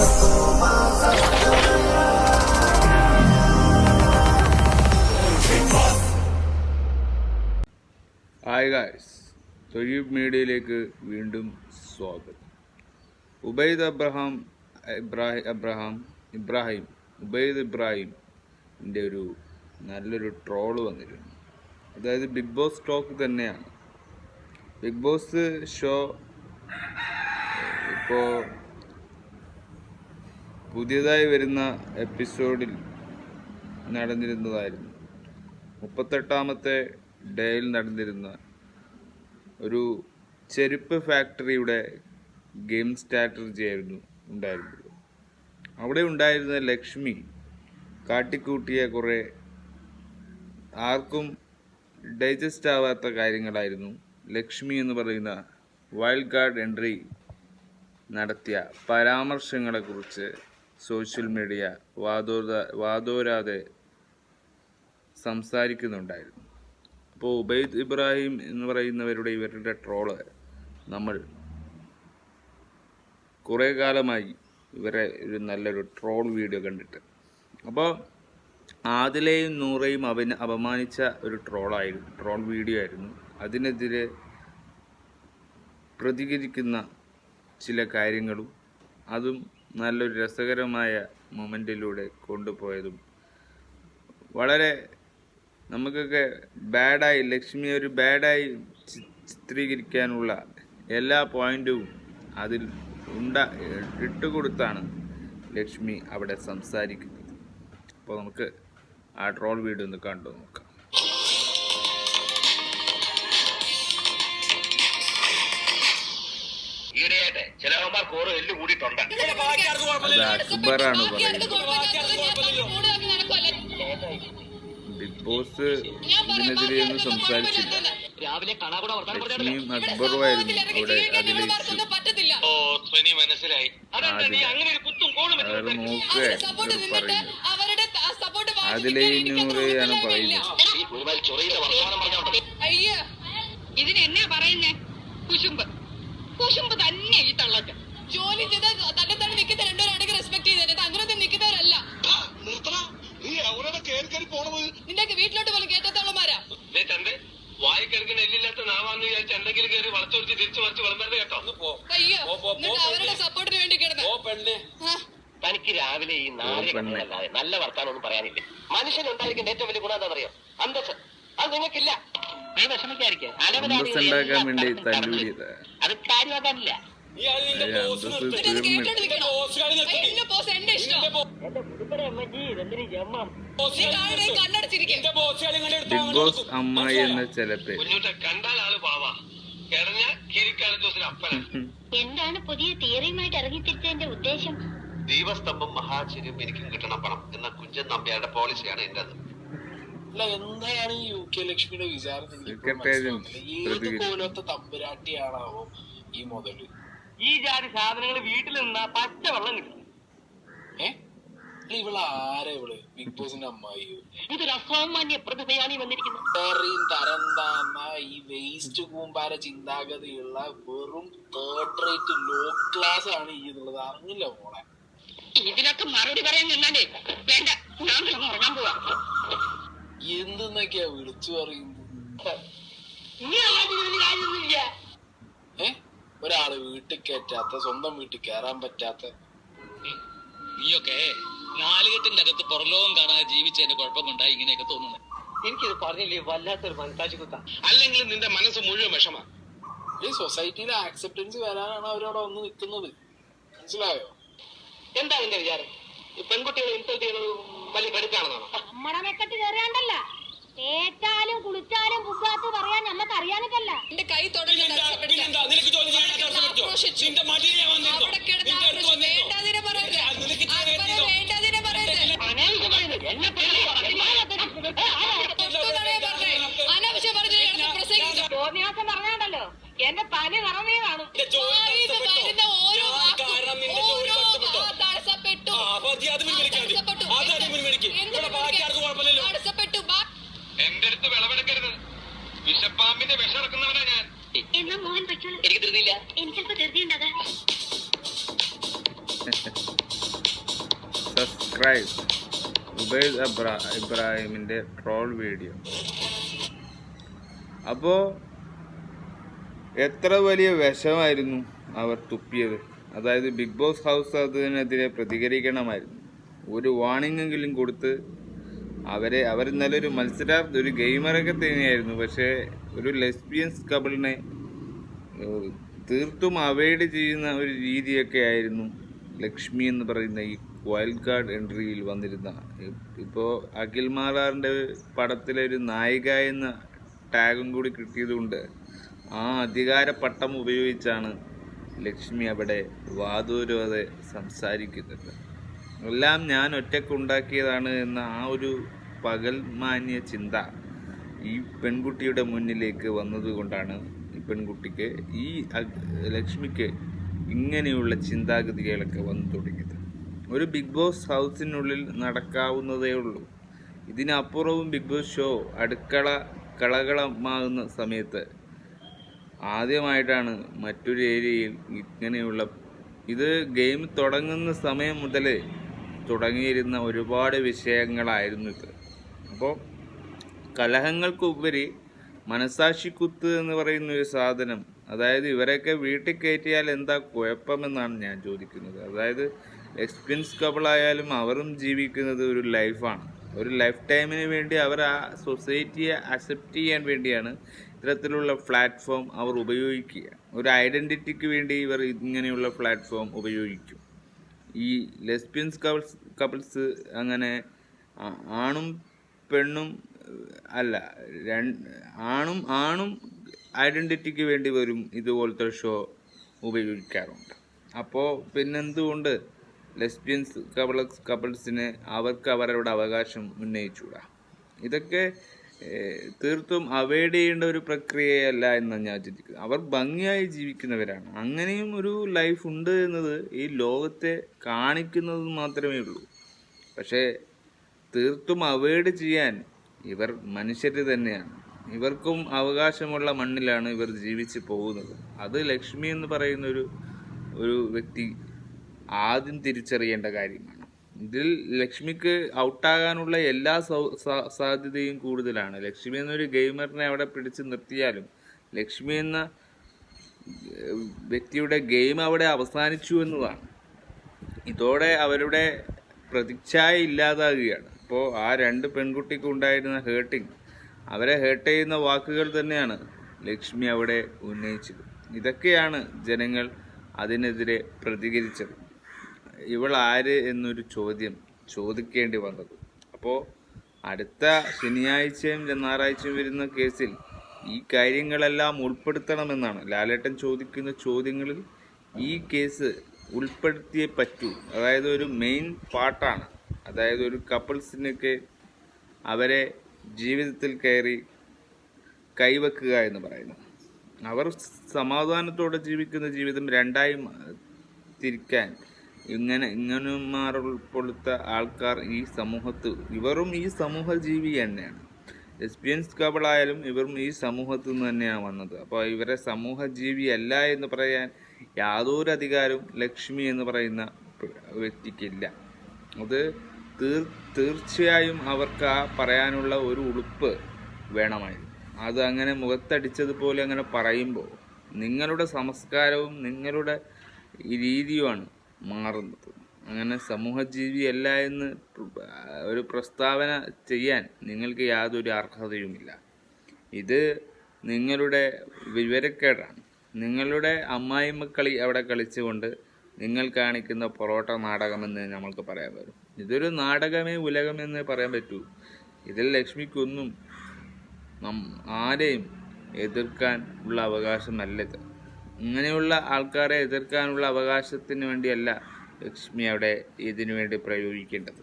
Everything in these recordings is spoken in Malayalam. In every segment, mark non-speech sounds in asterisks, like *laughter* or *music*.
ഹായ് ഗായ്സ് തൊഴിൽ മീഡിയയിലേക്ക് വീണ്ടും സ്വാഗതം. ഉബൈദ് അബ്രഹാം ഇബ്രാഹിം അബ്രഹാം ഇബ്രാഹിം ഉബൈദ് ഇബ്രാഹിമിന്റെ ഒരു നല്ലൊരു ട്രോൾ വന്നിരുന്നു അതായത് ബിഗ് ബോസ് ടോക്ക് തന്നെയാണ്. ബിഗ് ബോസ് ഷോ ഇപ്പോൾ പുതിയതായി വരുന്ന എപ്പിസോഡിൽ നടന്നിരുന്നതായിരുന്നു. മുപ്പത്തെട്ടാമത്തെ ഡേയിൽ നടന്നിരുന്ന ഒരു ചെരുപ്പ് ഫാക്ടറിയുടെ ഗെയിം സ്ട്രാറ്റജി ആയിരുന്നു ഉണ്ടായിരുന്നത്. അവിടെ ഉണ്ടായിരുന്ന ലക്ഷ്മി കാട്ടിക്കൂട്ടിയ കുറേ ആർക്കും ഡൈജസ്റ്റ് ആവാത്ത കാര്യങ്ങളായിരുന്നു ലക്ഷ്മി എന്ന് പറയുന്ന വൈൽഡ് കാർഡ് എൻട്രി നടത്തിയ പരാമർശങ്ങളെക്കുറിച്ച് സോഷ്യൽ മീഡിയ വാദോര വാതോരാതെ സംസാരിക്കുന്നുണ്ടായിരുന്നു. അപ്പോൾ ഉബൈദ് ഇബ്രാഹിം എന്ന് പറയുന്നവരുടെ ഇവരുടെ ട്രോൾ നമ്മൾ കുറേ കാലമായി ഇവരെ ഒരു നല്ലൊരു ട്രോൾ വീഡിയോ കണ്ടിട്ട്. അപ്പോൾ ആദിലെയും നൂറയും അവന് അപമാനിച്ച ഒരു ട്രോളായിരുന്നു ട്രോൾ വീഡിയോ ആയിരുന്നു. അതിനെതിരെ പ്രതികരിക്കുന്ന ചില കാര്യങ്ങളും അതും നല്ലൊരു രസകരമായ മൊമെന്റിലൂടെ കൊണ്ടുപോയതും വളരെ നമുക്കൊക്കെ ബാഡായി ലക്ഷ്മി ഒരു ബാഡായി ചിത്രീകരിക്കാനുള്ള എല്ലാ പോയിന്റും അതിൽ ഉണ്ട ഇട്ടുകൊടുത്താണ് ലക്ഷ്മി അവിടെ സംസാരിക്കുന്നത്. അപ്പോൾ നമുക്ക് ആ ട്രോൾ വീഡിയോ ഒന്ന് കണ്ടു നോക്കാം. ഈയിടെയായിട്ട് ചിലവന്മാർ കോറ് എല്ല് കൂടിയിട്ടുണ്ട്. അക്ബറാണ് ബിഗ് ബോസ് ഇതിനെതിരെ ഒന്നും സംസാരിച്ചില്ല. ലക്ഷ്മിയും അക്ബറുമായിരുന്നു അവിടെ അതിലെ ഇഷ്യൂ പറ്റത്തില്ല. ഓ സ്വനി മനസ്സിലായി. അതെന്താ നീ അങ്ങനെ കുത്തും കോളും വെച്ച് അയാൾ സംസാരിക്കുന്നത്? നോക്കുക അവരുടെ സപ്പോർട്ട് ഇവർ നിന്നിട്ട് പറയുന്നത് അവരുടെ സപ്പോർട്ട് നൂറെയാണ് പറയുന്നത്. ഈ ഒരുമാതിരി ചൊറിയുന്ന വർത്താനം പറഞ്ഞോട്ടെ അയ്യോ. ഇതിന് എന്നാ പറയുന്നേ? കുശുമ്പ്. കുശുമ്പ് തന്നെ തള്ളക്ക് ജോലി ചെയ്ത് തന്നെ തന്നെ നിൽക്കുന്ന രണ്ടുപേരാണെങ്കിൽ റെസ്പെക്ട് ചെയ്തത് അങ്ങനെ നിൽക്കുന്നവരല്ല. നിന്റെ വീട്ടിലോട്ട് പോലും കേട്ടത്തോളമാരാ ദേ ചന്ത് വായി കിടക്കുന്ന എല്ലില്ലാത്ത നാവാന്ന് വിചാരിച്ച് എന്തെങ്കിലും കയറി വളച്ചൊടിച്ച് തിരിച്ചു കേട്ടോ. അവരുടെ സപ്പോർട്ടിന് വേണ്ടി കിടന്ന്. തനിക്ക് രാവിലെ ഈ നാല് നല്ല വർത്താനൊന്നും പറയാനില്ല? മനുഷ്യൻ ഉണ്ടായിരിക്കുന്ന ഏറ്റവും വലിയ ഗുണം എന്താ അറിയോ അന്തസ് അത് നിങ്ങൾക്കില്ല. നീ വിഷമിക്കാതിരിക്കുക അത് കാര്യമാക്കാനില്ല. ബോസ് ബിഗ് അമ്മായി എന്ന ചില പേര് കുഞ്ഞുട്ടെ കണ്ടാൽ ആൾ പാവാ. കിടഞ്ഞ കിരിക്കാല ദിവസം അപ്പന എന്താണ് പുതിയ തിയറിയുമായിട്ട് ഇറങ്ങിത്തിരിച്ചതിന്റെ ഉദ്ദേശം? ദീപസ്തംഭം മഹാചര്യം എനിക്കും കിട്ടണം പണം എന്ന കുഞ്ചൻ നമ്പ്യാരുടെ പോളിസിയാണ് എന്റെ അത്. എന്താണ് ഈ യു കെ ലക്ഷ്മിയുടെ വിചാരം. ഏത് കോലത്തെ തമ്പുരാട്ടിയാണാവോ ഈ മുതൽ? ഈ ജാതി സാധനങ്ങൾ വീട്ടിൽ നിന്നാ പച്ച വെള്ളം കിട്ടും. ഏ? ഇവൾ ആരാ ഇവൾ? ബിഗ് ബോസിന്റെ അമ്മായി ഇതൊരു അസാമാന്യ പ്രതിഭയാണ് ഈ വന്നിരിക്കുന്നത്. ഇത്രയും തരം താന്ന ഈ വേസ്റ്റ് കൂമ്പാര ചിന്താഗതിയുള്ള വെറും തേർഡ് റേറ്റ് ലോ ക്ലാസ് ആണ് ഈ എന്നുള്ളത് അറിഞ്ഞില്ല മോളെ? ഇതിനൊക്കെ മറുപടി പറയാൻ നിന്നാലേ വേണ്ട ഞാൻ കിടന്ന് ഉറങ്ങാൻ പോവാ. എന്തെന്നൊക്കെയാ വിളിച്ചു പറയുന്നത്? ഏ? ഒരാൾ വീട്ടിൽ കയറ്റാത്ത സ്വന്തം വീട്ടിൽ കയറാൻ പറ്റാത്ത. നീയൊക്കെ നാലുകെട്ടിന്റെ അകത്ത് പുറലോകം കാണാതെ ജീവിച്ചതിന്റെ കുഴപ്പം കൊണ്ടായി ഇങ്ങനെയൊക്കെ തോന്നുന്നത് എനിക്കിത് പറഞ്ഞില്ലേ വല്ലാത്തൊരു മനസാക്ഷി കുത്ത. അല്ലെങ്കിൽ നിന്റെ മനസ്സ് മുഴുവൻ വിഷമാ. ഈ സൊസൈറ്റിയിലെ ആക്സെപ്റ്റൻസ് വരാനാണ് അവരവിടെ വന്ന് നിൽക്കുന്നത്. മനസ്സിലായോ? എന്താ നിന്റെ വിചാരം? ഈ പെൺകുട്ടികളെ ഇൻസൾട്ട് ചെയ്യുന്നത് വലിയ കടുക്കാണെന്നാണ് നമ്മുടെ മെക്കട്ട് കയറിയാണ്ടല്ല. തേച്ചാലും കുളിച്ചാലും പുക്കാത്ത് പറയാൻ അറിയാനിട്ടല്ല എന്റെ കൈ തുടങ്ങി അവിടെ കിടന്ന് ആക്രോശിച്ചു. വേണ്ടാതിനെ പറയരുത്. അക്ബറെ വേണ്ടാതിനെ പറയരുത്. അനാവശ്യമായത് എന്നെ പേര് തൊട്ടുകളെ പറഞ്ഞേ. അനാവശ്യം പറഞ്ഞ് കിടന്ന് പ്രസംഗിച്ചു. തോന്നിയാസം പറഞ്ഞാണ്ടല്ലോ എന്റെ തല കറന്നേ കാണും വായിന്ന് വരുന്ന ഓരോ വാക്കും, ഓരോ വാ- തടസ്സപ്പെട്ടു. തടസ്സപ്പെട്ടു. എന്ത് തടസ്സപ്പെട്ടു ബാ- എന്റെ അടുത്ത് വിളവെടുക്കരുത് വിഷപ്പാമ്പിന്റെ വിഷറക്കുന്നവനാ ഞാൻ. എന്നാ മോഹൻ പറ്റൂല എനിക്ക് ധൃതിയില്ല. എനിക്ക് ചിലപ്പോ ധൃതി ഉണ്ടാകാം. *laughs* സബ്സ്ക്രൈബ് ഉബൈദ് ഇബ്രാഹിമിന്റെ ട്രോൾ വീഡിയോ അപ്പോൾ എത്ര വലിയ വിഷമായിരുന്നു അവർ തുപ്പിയത്. അതായത് ബിഗ് ബോസ് ഹൗസ് അതിനെതിരെ പ്രതികരിക്കണമായിരുന്നു. ഒരു വാണിംഗെങ്കിലും കൊടുത്ത് അവരെ അവർ ഒരു മത്സരാർത്ഥി ഒരു ഗെയിമറൊക്കെ തന്നെയായിരുന്നു പക്ഷേ ഒരു ലെസ്ബിയൻസ് കബിളിനെ തീർത്തും അവോയ്ഡ് ചെയ്യുന്ന ഒരു രീതിയൊക്കെ ആയിരുന്നു ലക്ഷ്മി എന്ന് പറയുന്ന ഈ വൈൽഡ് കാർഡ് എൻട്രിയിൽ വന്നിരുന്ന. ഇപ്പോൾ അഖിൽ മാലാറിന്റെ പടത്തിലെ ഒരു നായിക എന്ന ടാഗും കൂടി കിട്ടിയതുകൊണ്ട് ആ അധികാര പട്ടം ഉപയോഗിച്ചാണ് ലക്ഷ്മി അവിടെ വാദോരോതെ സംസാരിക്കുന്നത്. എല്ലാം ഞാൻ ഒറ്റക്കുണ്ടാക്കിയതാണ് എന്ന ആ ഒരു പകൽ മാന്യ ചിന്ത ഈ പെൺകുട്ടിയുടെ മുന്നിലേക്ക് വന്നതുകൊണ്ടാണ് ഈ പെൺകുട്ടിക്ക് ഈ ലക്ഷ്മിക്ക് ഇങ്ങനെയുള്ള ചിന്താഗതികളൊക്കെ വന്നു തുടങ്ങിയത്. ഒരു ബിഗ് ബോസ് ഹൗസിനുള്ളിൽ നടക്കാവുന്നതേ ഉള്ളൂ. ഇതിനപ്പുറവും ബിഗ് ബോസ് ഷോ അടുക്കള കളകളമാകുന്ന സമയത്ത് ആദ്യമായിട്ടാണ് മറ്റൊരു ഏരിയയിൽ ഇങ്ങനെയുള്ള ഇത് ഗെയിം തുടങ്ങുന്ന സമയം മുതൽ തുടങ്ങിയിരുന്ന ഒരുപാട് വിഷയങ്ങളായിരുന്നു ഇത്. അപ്പോൾ കലഹങ്ങൾക്കുപരി മനസാക്ഷിക്കുത്ത് എന്ന് പറയുന്ന ഒരു സാധനം അതായത് ഇവരെയൊക്കെ വീട്ടിൽ കയറ്റിയാൽ എന്താ കുഴപ്പമെന്നാണ് ഞാൻ ചോദിക്കുന്നത്. അതായത് എക്സ്പീരിയൻസ് കപ്പിളായാലും അവരും ജീവിക്കുന്നത് ഒരു ലൈഫാണ്. ഒരു ലൈഫ് ടൈമിന് വേണ്ടി അവർ ആ സൊസൈറ്റിയെ അക്സെപ്റ്റ് ചെയ്യാൻ വേണ്ടിയാണ് ഇത്തരത്തിലുള്ള പ്ലാറ്റ്ഫോം അവർ ഉപയോഗിക്കുക. ഒരു ഐഡന്റിറ്റിക്ക് വേണ്ടി ഇവർ ഇങ്ങനെയുള്ള പ്ലാറ്റ്ഫോം ഉപയോഗിക്കും. ഈ ലെസ്ബിയൻസ് കപ്പിൾസ് കപ്പിൾസ് അങ്ങനെ ആണും പെണ്ണും അല്ല ആണും ആണും ഐഡന്റിറ്റിക്ക് വേണ്ടി വരും ഇതുപോലത്തെ ഷോ ഉപയോഗിക്കാറുണ്ട്. അപ്പോൾ പിന്നെന്തുകൊണ്ട് ലെസ്ബിയൻസ് കപ്പിൾസ് കപ്പിൾസിന് അവർക്ക് അവരുടെ അവകാശം ഉന്നയിച്ചുകൂടാ? ഇതൊക്കെ തീർത്തും അവോയ്ഡ് ചെയ്യേണ്ട ഒരു പ്രക്രിയയല്ല എന്ന് ഞാൻ ചിന്തിക്കുന്നത് അവർ ഭംഗിയായി ജീവിക്കുന്നവരാണ്. അങ്ങനെയും ഒരു ലൈഫ് ഉണ്ട് എന്നത് ഈ ലോകത്തെ കാണിക്കുന്നത് മാത്രമേ ഉള്ളൂ. പക്ഷേ തീർത്തും അവോയ്ഡ് ചെയ്യാൻ ഇവർ മനുഷ്യർ തന്നെയാണ്. ഇവർക്കും അവകാശമുള്ള മണ്ണിലാണ് ഇവർ ജീവിച്ച് പോകുന്നത്. അത് ലക്ഷ്മി എന്ന് പറയുന്ന ഒരു ഒരു വ്യക്തി ആദ്യം തിരിച്ചറിയേണ്ട കാര്യമാണ്. ഇതിൽ ലക്ഷ്മിക്ക് ഔട്ടാകാനുള്ള എല്ലാ സാധ്യതയും കൂടുതലാണ്. ലക്ഷ്മി എന്നൊരു ഗെയിമറിനെ അവിടെ പിടിച്ച് നിർത്തിയാലും ലക്ഷ്മി എന്ന വ്യക്തിയുടെ ഗെയിം അവിടെ അവസാനിച്ചു എന്നതാണ്. ഇതോടെ അവരുടെ പ്രതിച്ഛായ ഇല്ലാതാകുകയാണ്. അപ്പോൾ ആ രണ്ട് പെൺകുട്ടിക്ക് ഉണ്ടായിരുന്ന ഹേർട്ടിങ് അവരെ ഹേർട്ട് ചെയ്യുന്ന വാക്കുകൾ തന്നെയാണ് ലക്ഷ്മി അവിടെ ഉന്നയിച്ചത്. ഇതൊക്കെയാണ് ജനങ്ങൾ അതിനെതിരെ പ്രതികരിച്ചത്. ഇവൾ ആര് എന്നൊരു ചോദ്യം ചോദിക്കേണ്ടി വന്നത്. അപ്പോൾ അടുത്ത ശനിയാഴ്ചയും ഞായറാഴ്ചയും വരുന്ന കേസിൽ ഈ കാര്യങ്ങളെല്ലാം ഉൾപ്പെടുത്തണമെന്നാണ് ലാലേട്ടൻ ചോദിക്കുന്ന ചോദ്യങ്ങളിൽ ഈ കേസ് ഉൾപ്പെടുത്തിയേ പറ്റൂ. അതായത് ഒരു മെയിൻ പാർട്ടാണ് അതായത് ഒരു കപ്പിൾസിനൊക്കെ അവരെ ജീവിതത്തിൽ കയറി കൈവെക്കുക എന്ന് പറയുന്നു. അവർ സമാധാനത്തോടെ ജീവിക്കുന്ന ജീവിതം രണ്ടായി തിരിക്കാൻ ഇങ്ങനെ ഇങ്ങനെമാർ ഉൾപ്പെടുത്ത ആൾക്കാർ ഈ സമൂഹത്ത് ഇവരും ഈ സമൂഹ ജീവി തന്നെയാണ് ലെസ്ബിയൻസ് കപ്പിളായാലും ഇവരും ഈ സമൂഹത്തിൽ നിന്ന് തന്നെയാണ് വന്നത്. അപ്പോൾ ഇവരെ സമൂഹ ജീവി അല്ല എന്ന് പറയാൻ യാതൊരു അധികാരവും ലക്ഷ്മി എന്ന് പറയുന്ന വ്യക്തിക്കില്ല അത് തീർ തീർച്ചയായും അവർക്ക് ആ പറയാനുള്ള ഒരു ഉളുപ്പ് വേണമായിരുന്നു. അത് അങ്ങനെ മുഖത്തടിച്ചതുപോലെ അങ്ങനെ പറയുമ്പോൾ നിങ്ങളുടെ സംസ്കാരവും നിങ്ങളുടെ രീതിയുമാണ് മാറുന്നത്. അങ്ങനെ സമൂഹജീവിയല്ല എന്ന് ഒരു പ്രസ്താവന ചെയ്യാൻ നിങ്ങൾക്ക് യാതൊരു അർഹതയുമില്ല. ഇത് നിങ്ങളുടെ വിവരക്കേടാണ്. നിങ്ങളുടെ അമ്മായിമ്മ കളി അവിടെ കളിച്ചുകൊണ്ട് നിങ്ങൾ കാണിക്കുന്ന പൊറോട്ട നാടകമെന്ന് നമ്മൾക്ക് പറയാൻ വരും. ഇതൊരു നാടകമേ ഉലകമെന്ന് പറയാൻ പറ്റൂ. ഇതിൽ ലക്ഷ്മിക്കൊന്നും നം ആരെയും എതിർക്കാൻ ഉള്ള അവകാശമല്ല ഇത് ഇങ്ങനെയുള്ള ആൾക്കാരെ എതിർക്കാനുള്ള അവകാശത്തിന് വേണ്ടിയല്ല ലക്ഷ്മി അവിടെ ഇതിനു വേണ്ടി പ്രയോഗിക്കേണ്ടത്.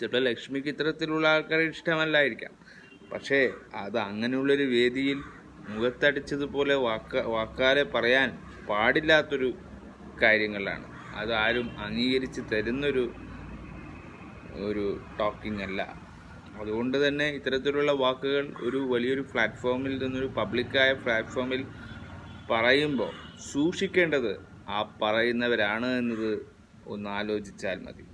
ചിലപ്പോൾ ലക്ഷ്മിക്ക് ഇത്തരത്തിലുള്ള ആൾക്കാരെ ഇഷ്ടമല്ലായിരിക്കാം. പക്ഷേ അത് അങ്ങനെയുള്ളൊരു വേദിയിൽ മുഖത്തടിച്ചതുപോലെ വാക്ക വാക്കാലെ പറയാൻ പാടില്ലാത്തൊരു കാര്യങ്ങളാണ്. അത് ആരും അംഗീകരിച്ച് തരുന്നൊരു ഒരു ടോക്കിംഗ് അല്ല. അതുകൊണ്ട് തന്നെ ഇത്തരത്തിലുള്ള വാക്കുകൾ ഒരു വലിയൊരു പ്ലാറ്റ്ഫോമിൽ നിന്നൊരു പബ്ലിക്കായ പ്ലാറ്റ്ഫോമിൽ പറയുമ്പോൾ സൂക്ഷിക്കേണ്ടത് ആ പറയുന്നവരാണ് എന്നത് ഒന്ന് ആലോചിച്ചാൽ മതി.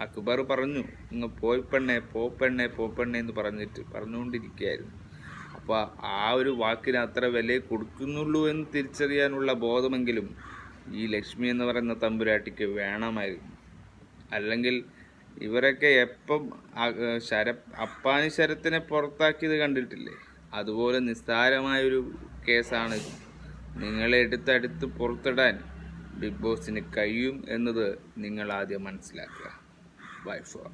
അക്ബർ പറഞ്ഞു ഇങ്ങ് പോയി പെണ്ണെ പോ പെണ്ണെ പോ പെണ്ണെ എന്ന് പറഞ്ഞിട്ട് പറഞ്ഞുകൊണ്ടിരിക്കുകയായിരുന്നു. അപ്പോൾ ആ ഒരു വാക്കിന് അത്ര വില കൊടുക്കുന്നുള്ളൂ എന്ന് തിരിച്ചറിയാനുള്ള ബോധമെങ്കിലും ഈ ലക്ഷ്മി എന്ന് പറയുന്ന തമ്പുരാട്ടിക്ക് വേണമായിരുന്നു. അല്ലെങ്കിൽ ഇവരൊക്കെ എപ്പം ശര അപ്പാനി ശരത്തിനെ പുറത്താക്കിയത് കണ്ടിട്ടില്ലേ? അതുപോലെ നിസ്സാരമായൊരു കേസാണ്. നിങ്ങളെ എടുത്തടുത്ത് പുറത്തിടാൻ ബിഗ് ബോസിന് കഴിയും എന്നത് നിങ്ങൾ ആദ്യം മനസ്സിലാക്കുക. By four